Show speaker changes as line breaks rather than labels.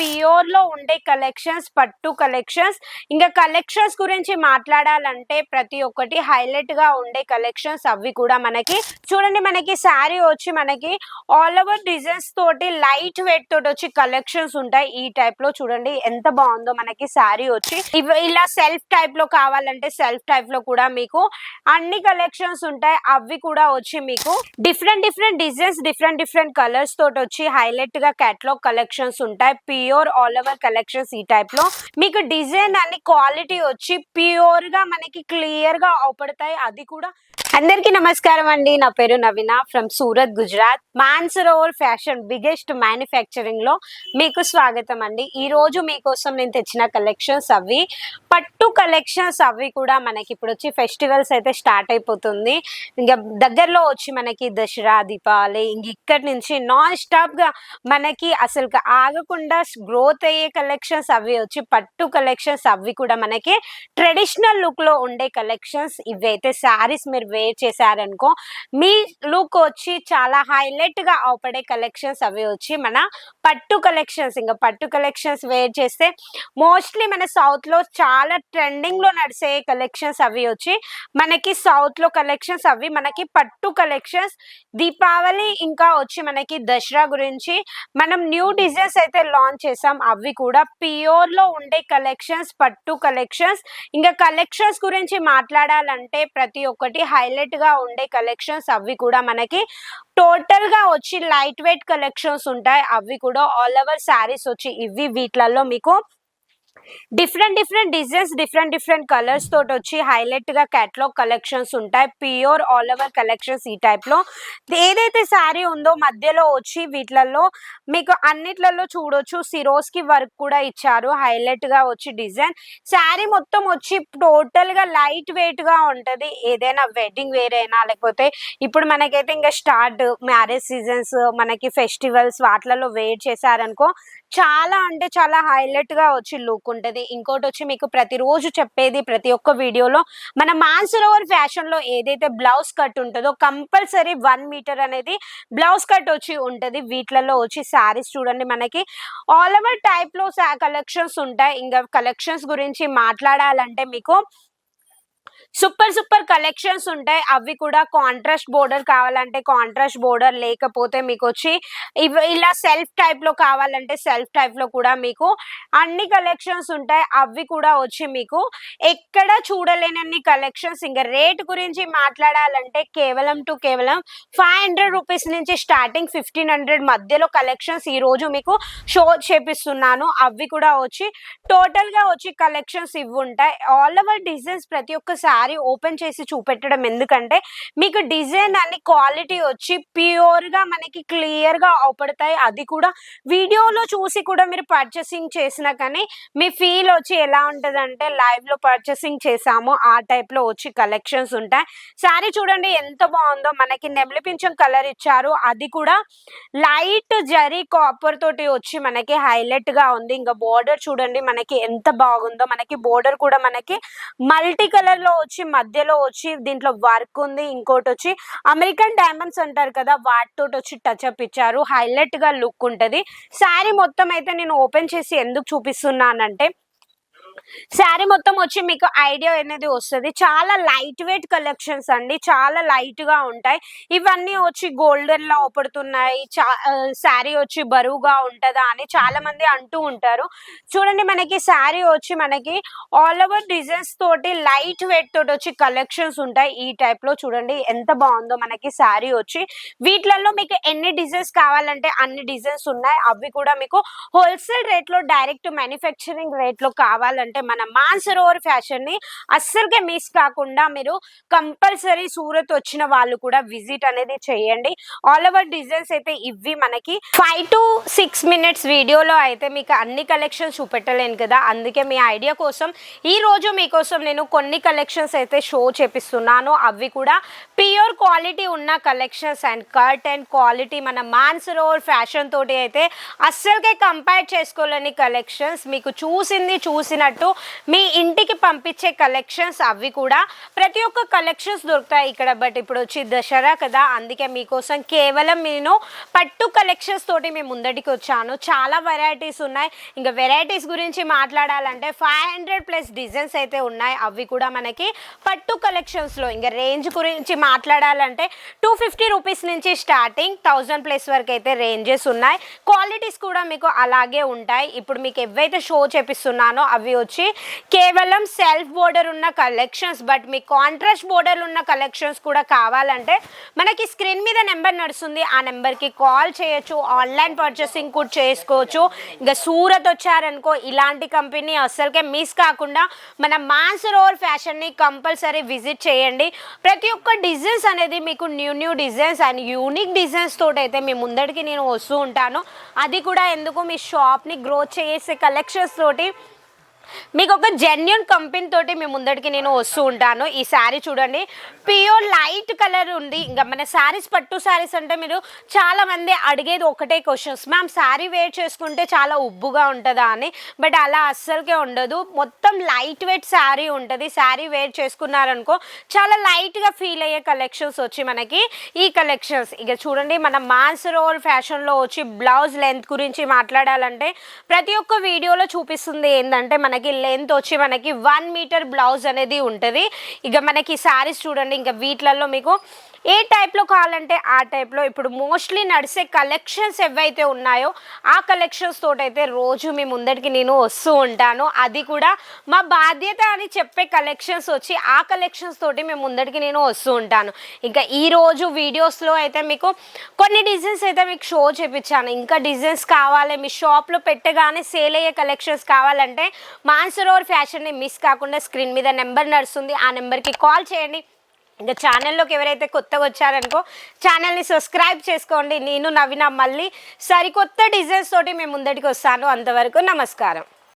పియోర్లో లో ఉండే కలెక్షన్స్ పట్టు కలెక్షన్స్. ఇంకా కలెక్షన్స్ గురించి మాట్లాడాలంటే ప్రతి ఒక్కటి హైలైట్గా ఉండే కలెక్షన్స్ అవి కూడా మనకి. చూడండి మనకి శారీ వచ్చి మనకి ఆల్ ఓవర్ డిజైన్స్ తోటి లైట్ వెయిట్ తోటి వచ్చి కలెక్షన్స్ ఉంటాయి ఈ టైప్లో చూడండి ఎంత బాగుందో మనకి శారీ వచ్చి. ఇలా సెల్ఫ్ టైప్లో కావాలంటే సెల్ఫ్ టైప్లో కూడా మీకు అన్ని కలెక్షన్స్ ఉంటాయి. అవి కూడా వచ్చి మీకు different different designs different different colours తోటి వచ్చి హైలైట్గా కేటలాగ్ కలెక్షన్స్ ఉంటాయి. ప్యూర్ ఆల్ ఓవర్ కలెక్షన్స్ ఈ టైప్లో. మీకు డిజైన్ అన్ని క్వాలిటీ వచ్చి ప్యూర్గా మనకి క్లియర్గా అవపడతాయి. అది కూడా అందరికీ నమస్కారం అండి. నా పేరు Naveena from Surat Gujarat. Mansarovar fashion biggest మ్యానుఫ్యాక్చరింగ్లో మీకు స్వాగతం అండి. ఈ రోజు మీకోసం నేను తెచ్చిన కలెక్షన్స్ అవి. పట్టు కలెక్షన్స్ అవి కూడా మనకి ఇప్పుడు వచ్చి ఫెస్టివల్స్ అయితే స్టార్ట్ అయిపోతుంది. ఇంకా దగ్గరలో వచ్చి మనకి దసరా దీపావళి ఇంక ఇక్కడి నుంచి నాన్ స్టాప్గా మనకి అసలు ఆగకుండా గ్రోత్ అయ్యే కలెక్షన్స్ అవి వచ్చి పట్టు కలెక్షన్స్ అవి కూడా మనకి ట్రెడిషనల్ లుక్లో ఉండే కలెక్షన్స్ ఇవైతే శారీస్ మీరు వేర్ చేశారనుకో మీ లుక్ వచ్చి చాలా హైలైట్గా అవపడే కలెక్షన్స్ అవి వచ్చి మన పట్టు కలెక్షన్స్ ఇంకా పట్టు కలెక్షన్స్ వేర్ చేస్తే మోస్ట్లీ మన సౌత్లో చాలా ట్రెండింగ్లో నడిచే కలెక్షన్స్ అవి వచ్చి మనకి సౌత్లో కలెక్షన్స్ అవి మనకి పట్టు కలెక్షన్స్ దీపావళి ఇంకా వచ్చి మనకి దసరా గురించి మనం న్యూ డిజైన్స్ అయితే లాంచ్ చేసాం అవి కూడా పియోర్లో లో ఉండే కలెక్షన్స్ పట్టు కలెక్షన్స్. ఇంకా కలెక్షన్స్ గురించి మాట్లాడాలంటే ప్రతి ఒక్కటి హైలైట్గా ఉండే కలెక్షన్స్ అవి కూడా మనకి టోటల్గా వచ్చి లైట్ వెయిట్ కలెక్షన్స్ ఉంటాయి. అవి కూడా ఆల్ ఓవర్ శారీస్ వచ్చి ఇవి వీటిలలో మీకు different different designs different different colours తోటి వచ్చి హైలైట్గా కేటలాగ్ కలెక్షన్స్ ఉంటాయి. ప్యూర్ ఆల్ ఓవర్ కలెక్షన్స్ ఈ టైప్లో. ఏదైతే శారీ ఉందో మధ్యలో వచ్చి వీటిలలో మీకు అన్నిట్లలో చూడొచ్చు. సిరోస్కి వర్క్ కూడా ఇచ్చారు. హైలైట్గా వచ్చి డిజైన్ శారీ మొత్తం వచ్చి టోటల్గా లైట్ వెయిట్గా ఉంటది. ఏదైనా వెడ్డింగ్ వేర్ అయినా లేకపోతే ఇప్పుడు మనకైతే ఇంకా స్టార్ట్ మ్యారేజ్ సీజన్స్ మనకి ఫెస్టివల్స్ వాటిలలో వేర్ చేశారనుకో చాలా అంటే చాలా హైలైట్గా వచ్చి లుక్ ఉంటుంది ఇంకోటి వచ్చి మీకు ప్రతిరోజు చెప్పేది ప్రతి ఒక్క వీడియోలో మన మాన్సరోవర్ ఓవర్ ఫ్యాషన్లో ఏదైతే బ్లౌజ్ కట్ ఉంటుందో కంపల్సరీ వన్ మీటర్ అనేది బ్లౌజ్ కట్ వచ్చి ఉంటుంది. వీటిలలో వచ్చి శారీస్ చూడండి మనకి. ఆల్ ఓవర్ టైప్లో కలెక్షన్స్ ఉంటాయి. ఇంకా కలెక్షన్స్ గురించి మాట్లాడాలంటే మీకు సూపర్ సూపర్ కలెక్షన్స్ ఉంటాయి. అవి కూడా కాంట్రాస్ట్ బోర్డర్ కావాలంటే కాంట్రాస్ట్ బోర్డర్ లేకపోతే మీకు వచ్చి ఇవి ఇలా సెల్ఫ్ టైప్లో కావాలంటే సెల్ఫ్ టైప్లో కూడా మీకు అన్ని కలెక్షన్స్ ఉంటాయి. అవి కూడా వచ్చి మీకు ఎక్కడ చూడలేనన్ని కలెక్షన్స్. ఇంకా రేట్ గురించి మాట్లాడాలంటే కేవలం టు కేవలం ఫైవ్ హండ్రెడ్ రూపీస్ నుంచి స్టార్టింగ్ ఫిఫ్టీన్ హండ్రెడ్ మధ్యలో కలెక్షన్స్ ఈ రోజు మీకు షో చేపిస్తున్నాను. అవి కూడా వచ్చి టోటల్గా వచ్చి కలెక్షన్స్ ఇవి ఉంటాయి. ఆల్ ఓవర్ డిజైన్స్ ప్రతి ఒక్కసారి శారీ ఓపెన్ చేసి చూపెట్టడం ఎందుకంటే మీకు డిజైన్ అని క్వాలిటీ వచ్చి ప్యూర్గా మనకి క్లియర్గా అవపడతాయి. అది కూడా వీడియోలో చూసి కూడా మీరు పర్చేసింగ్ చేసినా కానీ మీ ఫీల్ వచ్చి ఎలా ఉంటుందంటే లైవ్లో పర్చేసింగ్ చేసాము ఆ టైప్లో వచ్చి కలెక్షన్స్ ఉంటాయి. శారీ చూడండి ఎంత బాగుందో. మనకి నెమలిపించం కలర్ ఇచ్చారు. అది కూడా లైట్ జరీ కాపర్ తోటి వచ్చి మనకి హైలైట్గా ఉంది. ఇంకా బోర్డర్ చూడండి మనకి ఎంత బాగుందో. మనకి బోర్డర్ కూడా మనకి మల్టీ కలర్లో వచ్చి మధ్యలో వచ్చి దీంట్లో వర్క్ ఉంది ఇంకోటి వచ్చి అమెరికన్ డైమండ్స్ అంటారు కదా వాటితో వచ్చి టచ్ అప్ ఇచ్చారు. హైలైట్గా లుక్ ఉంటుంది. శారీ మొత్తం అయితే నేను ఓపెన్ చేసి ఎందుకు చూపిస్తున్నానంటే శారీ మొత్తం వచ్చి మీకు ఐడియా అనేది వస్తుంది. చాలా లైట్ వెయిట్ కలెక్షన్స్ అండి. చాలా లైట్గా ఉంటాయి. ఇవన్నీ వచ్చి గోల్డెన్లో చా శారీ వచ్చి బరువుగా ఉంటదా అని చాలా మంది అంటూ ఉంటారు. చూడండి మనకి శారీ వచ్చి మనకి ఆల్ ఓవర్ డిజైన్స్ తోటి లైట్ వెయిట్ తోటి వచ్చి కలెక్షన్స్ ఉంటాయి. ఈ టైప్లో చూడండి ఎంత బాగుందో మనకి శారీ వచ్చి. వీటిలలో మీకు ఎన్ని డిజైన్స్ కావాలంటే అన్ని డిజైన్స్ ఉన్నాయి. అవి కూడా మీకు హోల్సేల్ రేట్లో డైరెక్ట్ మ్యానుఫ్యాక్చరింగ్ రేట్లో కావాలంటే మన మాన్సరోవర్ ఫ్యాషన్ని మిస్ కాకుండా మీరు కంపల్సరీ సూరత్ వచ్చిన వాళ్ళు కూడా విజిట్ అనేది చేయండి. ఆల్ ఓవర్ డిజైన్స్ అయితే ఇవి మనకి. ఫైవ్ టు సిక్స్ మినిట్స్ వీడియోలో అయితే మీకు అన్ని కలెక్షన్స్ చూపెట్టలేను కదా. అందుకే మీ ఐడియా కోసం ఈ రోజు మీకోసం నేను కొన్ని కలెక్షన్స్ అయితే షో చేపిస్తున్నాను. అవి కూడా ప్యూర్ క్వాలిటీ ఉన్న collections and cut and quality మన మాన్సరోవర్ ఫ్యాషన్ తోటి అయితే అస్సలకే కంపేర్ చేసుకోలేని కలెక్షన్స్ మీకు చూసింది చూసిన నచ్చినట్టు మీ ఇంటికి పంపించే కలెక్షన్స్ అవి కూడా ప్రతి ఒక్క కలెక్షన్స్ దొరుకుతాయి ఇక్కడ. బట్ ఇప్పుడు వచ్చి దసరా కదా అందుకే మీకోసం కేవలం నేను పట్టు కలెక్షన్స్ తోటి మేము ముందటికి వచ్చాను. చాలా వెరైటీస్ ఉన్నాయి. ఇంకా వెరైటీస్ గురించి మాట్లాడాలంటే ఫైవ్ హండ్రెడ్ ప్లస్ డిజైన్స్ అయితే ఉన్నాయి. అవి కూడా మనకి పట్టు కలెక్షన్స్లో ఇంకా రేంజ్ గురించి మాట్లాడాలంటే టూ ఫిఫ్టీ రూపీస్ నుంచి స్టార్టింగ్ థౌజండ్ ప్లస్ వరకు అయితే రేంజెస్ ఉన్నాయి. క్వాలిటీస్ కూడా మీకు అలాగే ఉంటాయి. ఇప్పుడు మీకు ఎవైతే షో చేపిస్తున్నానో అవి వచ్చి కేవలం సెల్ఫ్ బోర్డర్ ఉన్న కలెక్షన్స్ బట్ మీ కాంట్రాస్ట్ బోర్డర్ ఉన్న కలెక్షన్స్ కూడా కావాలంటే మనకి స్క్రీన్ మీద నెంబర్ నడుస్తుంది. ఆ నెంబర్కి కాల్ చేయొచ్చు ఆన్లైన్ పర్చేసింగ్ కూడా చేసుకోవచ్చు. ఇంకా సూరత్ వచ్చారనుకో ఇలాంటి కంపెనీ అస్సలకే మిస్ కాకుండా మన మాన్స్ రోల్ ఫ్యాషన్ని కంపల్సరీ విజిట్ చేయండి. ప్రతి ఒక్క డిజైన్స్ అనేది మీకు new new designs and unique designs తోటి అయితే మీ ముందడికి నేను వస్తూ ఉంటాను. అది కూడా ఎందుకు మీ షాప్ని గ్రోత్ చేసే కలెక్షన్స్ తోటి మీకు ఒక జెన్యున్ కంపెనీ తోటి మీ ముందడికి నేను వస్తూ ఉంటాను. ఈ శారీ చూడండి. ప్యూర్ లైట్ కలర్ ఉంది. ఇంకా మన శారీస్ పట్టు శారీస్ అంటే మీరు చాలా మంది అడిగేది ఒకటే క్వశ్చన్స్ మ్యామ్ శారీ వేర్ చేసుకుంటే చాలా ఉబ్బుగా ఉంటుందా? అని. బట్ అలా అస్సలకే ఉండదు. మొత్తం లైట్ వెయిట్ శారీ ఉంటుంది. శారీ వేర్ చేసుకున్నారనుకో చాలా లైట్గా ఫీల్ అయ్యే కలెక్షన్స్ వచ్చి మనకి ఈ కలెక్షన్స్ ఇక చూడండి మన మాన్స్ రోల్ ఫ్యాషన్లో వచ్చి బ్లౌజ్ లెంత్ గురించి మాట్లాడాలంటే ప్రతి ఒక్క వీడియోలో చూపిస్తుంది ఏంటంటే మన మనకి లెంత్ వచ్చి మనకి వన్ మీటర్ బ్లౌజ్ అనేది ఉంటుంది. ఇక మనకి శారీస్ చూడండి ఇంకా వీటిలలో మీకు ఏ టైప్లో కావాలంటే ఆ టైప్లో ఇప్పుడు మోస్ట్లీ నడిచే కలెక్షన్స్ ఏవైతే ఉన్నాయో ఆ కలెక్షన్స్ తోటైతే రోజు మీ ముందటికి నేను వస్తూ ఉంటాను. అది కూడా మా బాధ్యత అని చెప్పే కలెక్షన్స్ వచ్చి ఆ కలెక్షన్స్ తోటి మేము ముందటికి నేను వస్తూ ఉంటాను. ఇంకా ఈరోజు వీడియోస్లో అయితే మీకు కొన్ని డిజైన్స్ అయితే మీకు షో చేపించాను ఇంకా డిజైన్స్ కావాలి మీ షాప్లో పెట్టగానే సేల్ అయ్యే కలెక్షన్స్ కావాలంటే మాన్సరోవర్ ఫ్యాషన్ని మిస్ కాకుండా స్క్రీన్ మీద నెంబర్ నడుస్తుంది. ఆ నెంబర్కి కాల్ చేయండి. ఇంకా ఛానల్లోకి ఎవరైతే కొత్తగా వచ్చారనుకో ఛానల్ని సబ్స్క్రైబ్ చేసుకోండి. నేను నవీన మళ్ళీ సరికొత్త డిజైన్స్ తోటి మేము ముందటికి వస్తాను. అంతవరకు నమస్కారం.